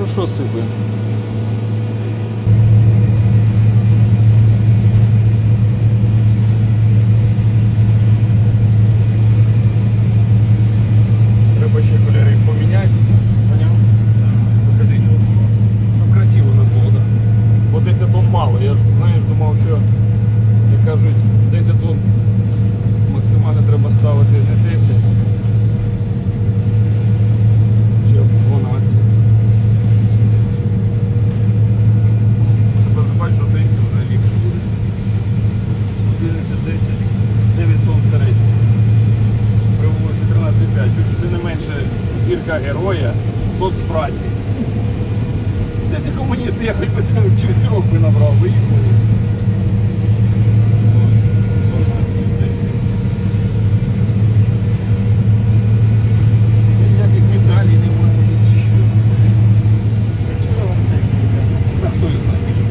Хорошо сипе. Треба ще кольори поміняти. Поняв? Посадити. Щоб красиво у нас було, так. Бо 10 тонн мало. Я ж знаєш, думав, що як кажуть, 10 тонн земляка героя соцпраці. Де ці комуністи, я хоч би через рок би набрав, виїхали. Ніяких медалей немає, хто їх знає?